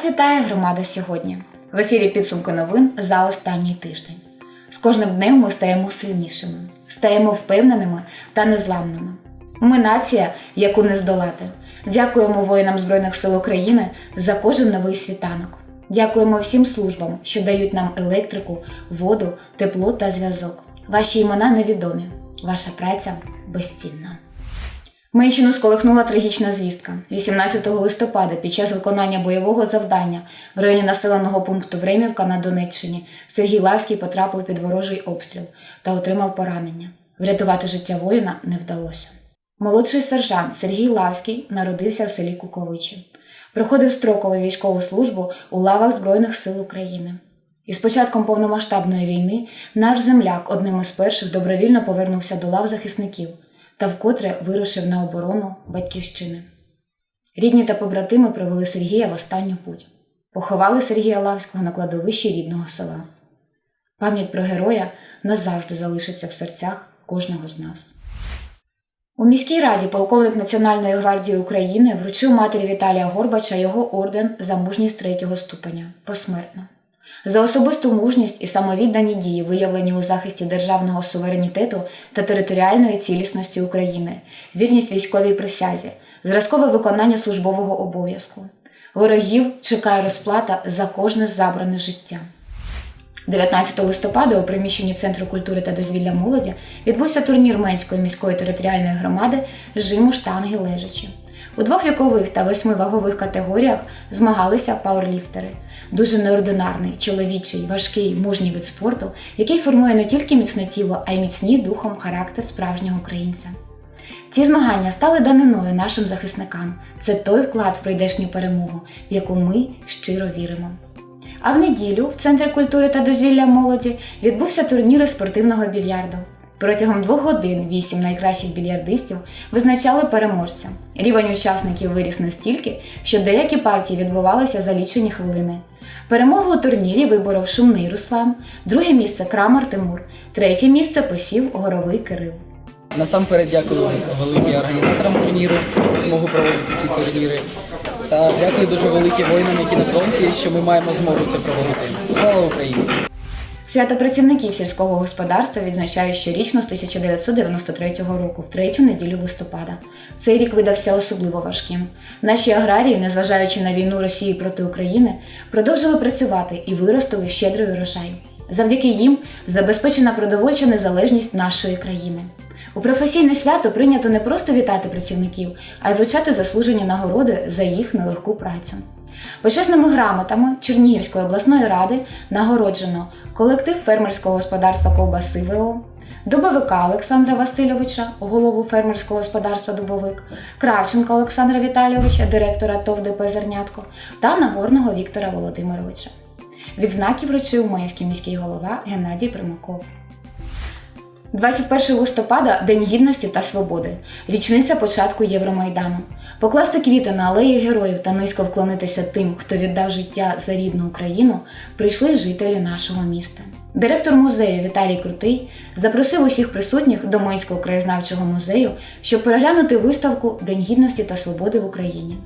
Вас вітає громада сьогодні. В ефірі підсумки новин за останній тиждень. З кожним днем ми стаємо сильнішими, стаємо впевненими та незламними. Ми нація, яку не здолати. Дякуємо воїнам Збройних сил України за кожен новий світанок. Дякуємо всім службам, що дають нам електрику, воду, тепло та зв'язок. Ваші імена невідомі, ваша праця безцінна. Менщину сколихнула трагічна звістка. 18 листопада під час виконання бойового завдання в районі населеного пункту Времівка на Донеччині Сергій Лавський потрапив під ворожий обстріл та отримав поранення. Врятувати життя воїна не вдалося. Молодший сержант Сергій Лавський народився в селі Куковичі. Проходив строкову військову службу у лавах Збройних сил України. І з початком повномасштабної війни наш земляк одним із перших добровільно повернувся до лав захисників та вкотре вирушив на оборону батьківщини. Рідні та побратими провели Сергія в останню путь. Поховали Сергія Лавського на кладовищі рідного села. Пам'ять про героя назавжди залишиться в серцях кожного з нас. У міській раді полковник Національної гвардії України вручив матері Віталія Горбача його орден за мужність третього ступеня посмертно. За особисту мужність і самовіддані дії, виявлені у захисті державного суверенітету та територіальної цілісності України, вірність військовій присязі, зразкове виконання службового обов'язку. Ворогів чекає розплата за кожне забране життя. 19 листопада у приміщенні Центру культури та дозвілля молоді відбувся турнір Менської міської територіальної громади жиму штанги лежачі. У двох вікових та восьми вагових категоріях змагалися пауерліфтери. Дуже неординарний, чоловічий, важкий, мужній вид спорту, який формує не тільки міцне тіло, а й міцний духом характер справжнього українця. Ці змагання стали даниною нашим захисникам. Це той вклад в прийдешню перемогу, в яку ми щиро віримо. А в неділю в Центрі культури та дозвілля молоді відбувся турнір спортивного більярду. Протягом двох годин вісім найкращих більярдистів визначали переможця. Рівень учасників виріс настільки, що деякі партії відбувалися за лічені хвилини. Перемогу у турнірі виборов Шумний Руслан, друге місце Крамар Тимур, третє місце посів Горовий Кирил. Насамперед дякую великі організаторам турніру за змогу проводити ці турніри. Та дякую дуже великі воїнам, які на фронті, що ми маємо змогу це проводити. Слава Україні! Свято працівників сільського господарства відзначають щорічно з 1993 року, в третю неділю листопада. Цей рік видався особливо важким. Наші аграрії, незважаючи на війну Росії проти України, продовжили працювати і виростили щедрий урожай. Завдяки їм забезпечена продовольча незалежність нашої країни. У професійне свято прийнято не просто вітати працівників, а й вручати заслужені нагороди за їх нелегку працю. Почесними грамотами Чернігівської обласної ради нагороджено колектив фермерського господарства Ковбаси ВО, Дубовика Олександра Васильовича, голову фермерського господарства Дубовик, Кравченка Олександра Віталійовича, директора ТОВ ДП Зернятко та Нагорного Віктора Володимировича. Відзнаки вручив Маївський міський голова Геннадій Примаков. 21 листопада День гідності та свободи, річниця початку Євромайдану. Покласти квіти на алеї героїв та низько вклонитися тим, хто віддав життя за рідну Україну, прийшли жителі нашого міста. Директор музею Віталій Крутий запросив усіх присутніх до Минського краєзнавчого музею, щоб переглянути виставку День гідності та свободи в Україні.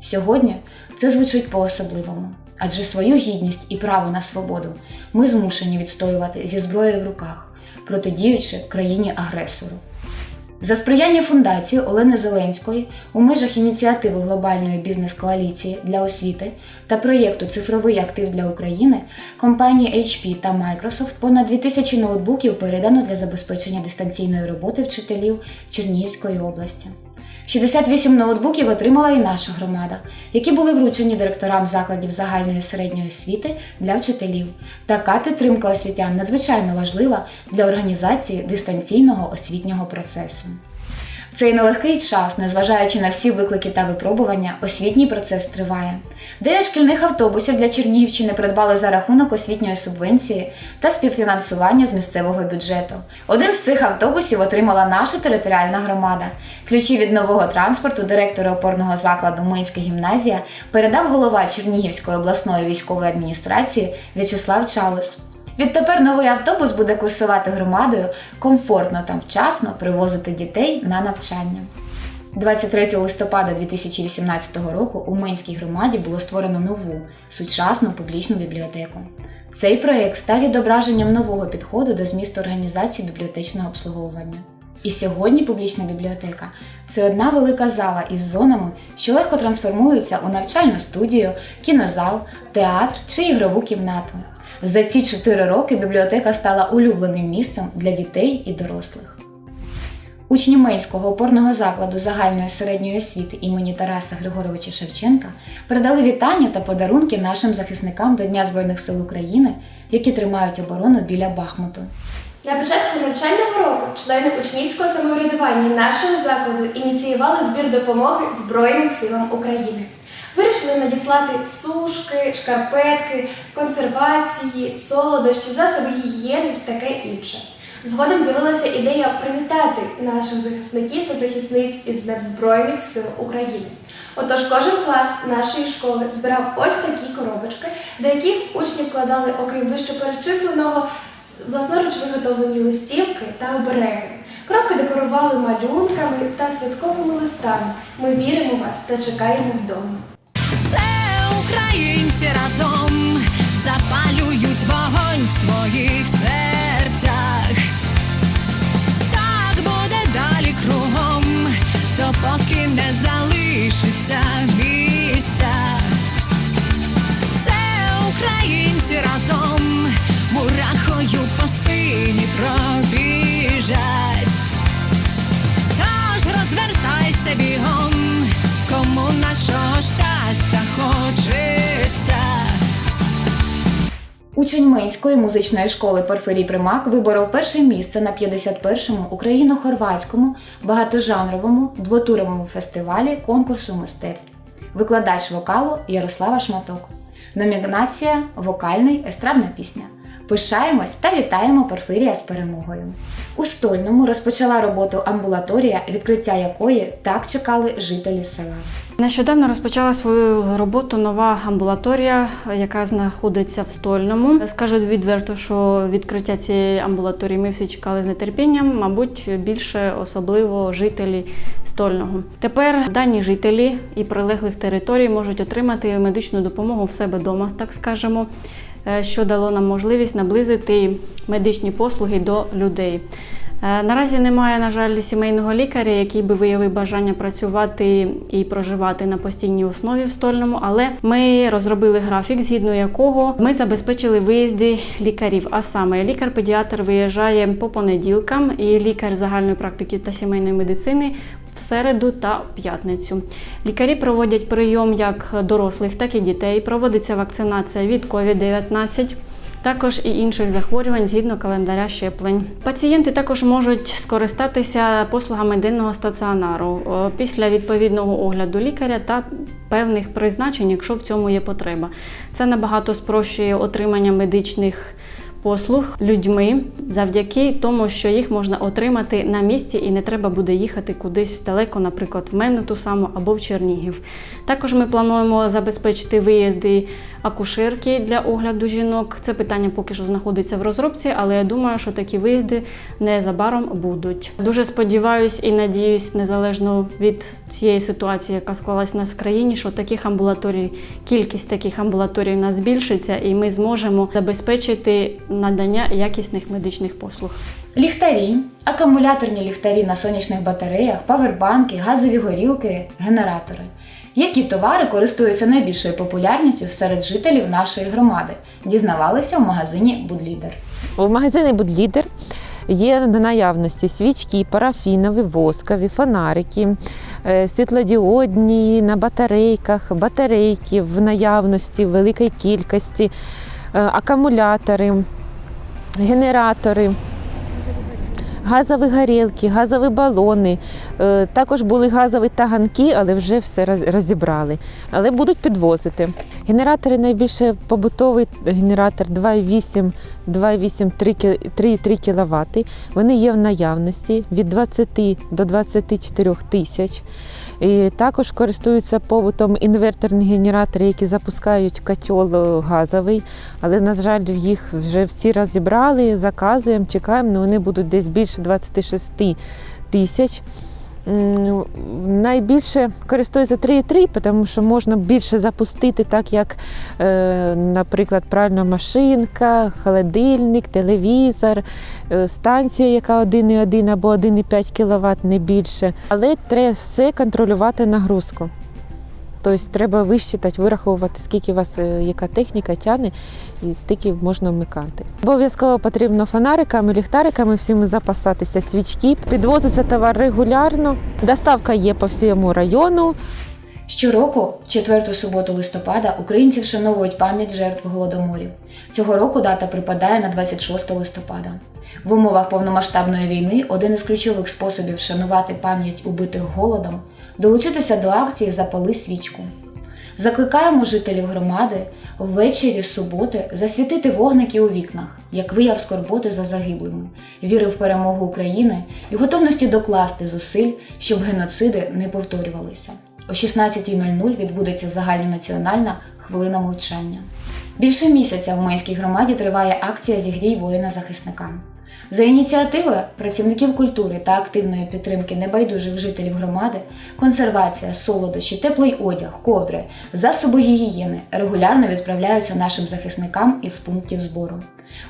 Сьогодні це звучить по-особливому, адже свою гідність і право на свободу ми змушені відстоювати зі зброєю в руках протидіючи країні-агресору. За сприяння фундації Олени Зеленської у межах ініціативи глобальної бізнес-коаліції для освіти та проєкту Цифровий актив для України компанії HP та Microsoft понад 2000 ноутбуків передано для забезпечення дистанційної роботи вчителів Чернігівської області. 68 ноутбуків отримала і наша громада, які були вручені директорам закладів загальної середньої освіти для вчителів. Така підтримка освітян надзвичайно важлива для організації дистанційного освітнього процесу. Цей нелегкий час, незважаючи на всі виклики та випробування, освітній процес триває. Дев'ять шкільних автобусів для Чернігівщини придбали за рахунок освітньої субвенції та співфінансування з місцевого бюджету. Один з цих автобусів отримала наша територіальна громада. Ключі від нового транспорту директора опорного закладу Минська гімназія передав голова Чернігівської обласної військової адміністрації В'ячеслав Чаус. Відтепер новий автобус буде курсувати громадою, комфортно та вчасно привозити дітей на навчання. 23 листопада 2018 року у Менській громаді було створено нову сучасну публічну бібліотеку. Цей проєкт став відображенням нового підходу до змісту організації бібліотечного обслуговування. І сьогодні публічна бібліотека це одна велика зала із зонами, що легко трансформуються у навчальну студію, кінозал, театр чи ігрову кімнату. За ці чотири роки бібліотека стала улюбленим місцем для дітей і дорослих. Учні Менського опорного закладу загальної середньої освіти імені Тараса Григоровича Шевченка передали вітання та подарунки нашим захисникам до Дня Збройних сил України, які тримають оборону біля Бахмуту. На початку навчального року члени учнівського самоврядування нашого закладу ініціювали збір допомоги Збройним силам України. Вирішили надіслати сушки, шкарпетки, консервації, солодощі, засоби гігієни і таке інше. Згодом з'явилася ідея привітати наших захисників та захисниць із Днем Збройних сил України. Отож, кожен клас нашої школи збирав ось такі коробочки, до яких учні вкладали, окрім вище перечисленого, власноруч виготовлені листівки та обереги. Коробки декорували малюнками та святковими листами. Ми віримо вас та чекаємо вдома. Українці разом запалюють вогонь в своїх серцях. Так буде далі кругом, допоки не залишиться місця. Це українці разом мурахою по спині пробіжать. Тож розвертайся бігом, нашого щастя хочеться. Учень Менської музичної школи Порфирій Примак виборов перше місце на 51-му україно-хорватському багатожанровому двотуровому фестивалі конкурсу мистецтв. Викладач вокалу Ярослава Шматок. Номінація Вокальний естрадна пісня. Пишаємось та вітаємо Порфирія з перемогою. У Стольному розпочала роботу амбулаторія, відкриття якої так чекали жителі села. Нещодавно розпочала свою роботу нова амбулаторія, яка знаходиться в Стольному. Скажу відверто, що відкриття цієї амбулаторії ми всі чекали з нетерпінням, мабуть, більше особливо жителі Стольного. Тепер дані жителі і прилеглих територій можуть отримати медичну допомогу в себе вдома, так скажемо, е, що дало нам можливість наблизити медичні послуги до людей. Е, Наразі немає, на жаль, сімейного лікаря, який би виявив бажання працювати і проживати на постійній основі в стольному, але ми розробили графік, згідно якого ми забезпечили виїзди лікарів. А саме лікар-педіатр виїжджає по понеділкам, і лікар загальної практики та сімейної медицини в середу та п'ятницю. Лікарі проводять прийом як дорослих, так і дітей. Проводиться вакцинація від COVID-19 також і інших захворювань згідно календаря щеплень. Пацієнти також можуть скористатися послугами денного стаціонару після відповідного огляду лікаря та певних призначень, якщо в цьому є потреба. Це набагато спрощує отримання медичних. Послуг людьми завдяки тому, що їх можна отримати на місці і не треба буде їхати кудись далеко, наприклад, в мене ту саму або в Чернігів. Також ми плануємо забезпечити виїзди акушерки для огляду жінок. Це питання поки що знаходиться в розробці, але я думаю, що такі виїзди незабаром будуть. Дуже сподіваюсь і надіюсь, незалежно від цієї ситуації, яка склалась у нас в країні, що таких амбулаторій, кількість таких амбулаторій у нас збільшиться, і ми зможемо забезпечити надання якісних медичних послуг. Ліхтарі, акумуляторні ліхтарі на сонячних батареях, павербанки, газові горілки, генератори. Які товари користуються найбільшою популярністю серед жителів нашої громади? Дізнавалися в магазині Будлідер. В магазині Будлідер є на наявності свічки, парафінові, воскові, фонарики, е, світлодіодні на батарейках, батарейки в наявності в великій кількості, е, акумулятори, генератори. Газові горілки, газові балони. Е, Також були газові таганки, але вже все розібрали. Але будуть підвозити. Генератори найбільше побутовий генератор 2,8, 2,8 3,3 кВт. Вони є в наявності від 20 до 24 тисяч. І також користуються побутом інверторні генератори, які запускають котел газовий. Але, на жаль, їх вже всі розібрали, заказуємо, чекаємо, але вони будуть десь більше 26 тисяч. Найбільше користуються 3,3, тому що можна більше запустити, так як, е, наприклад, пральна машинка, холодильник, телевізор, е, станція, яка 1,1 або 1,5 кВт, не більше. Але треба все контролювати нагрузку. Тобто треба висчитати, вираховувати, скільки у вас е, яка техніка тягне і стільки можна вмикати. Обов'язково потрібно фонариками, ліхтариками всім запасатися, свічки. Підвозиться товар регулярно. Доставка є по всьому району. Щороку, в четверту суботу листопада, українці вшановують пам'ять жертв голодоморів. Цього року дата припадає на 26 листопада. В умовах повномасштабної війни один із ключових способів вшанувати пам'ять убитих голодом долучитися до акції Запали свічку. Закликаємо жителів громади ввечері суботи засвітити вогники у вікнах, як вияв скорботи за загиблими, віри в перемогу України і готовності докласти зусиль, щоб геноциди не повторювалися. О 16.00 відбудеться загальнонаціональна хвилина мовчання. Більше місяця в Минській громаді триває акція Зігрій воїна захисника. За ініціативи працівників культури та активної підтримки небайдужих жителів громади, консервація, солодощі, теплий одяг, ковдри, засоби гігієни регулярно відправляються нашим захисникам із пунктів збору.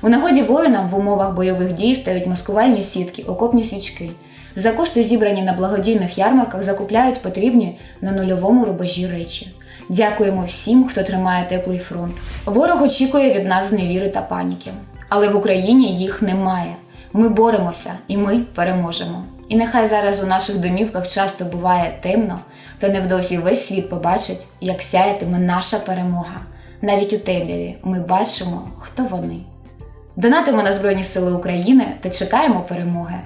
У нагоді воїнам в умовах бойових дій стають маскувальні сітки, окопні свічки. За кошти, зібрані на благодійних ярмарках, закупляють потрібні на нульовому рубежі речі. Дякуємо всім, хто тримає теплий фронт. Ворог очікує від нас зневіри та паніки. Але в Україні їх немає. Ми боремося і ми переможемо. І нехай зараз у наших домівках часто буває темно, та невдовзі весь світ побачить, як сяятиме наша перемога. Навіть у темряві ми бачимо, хто вони. Донатимо на Збройні Сили України та чекаємо перемоги.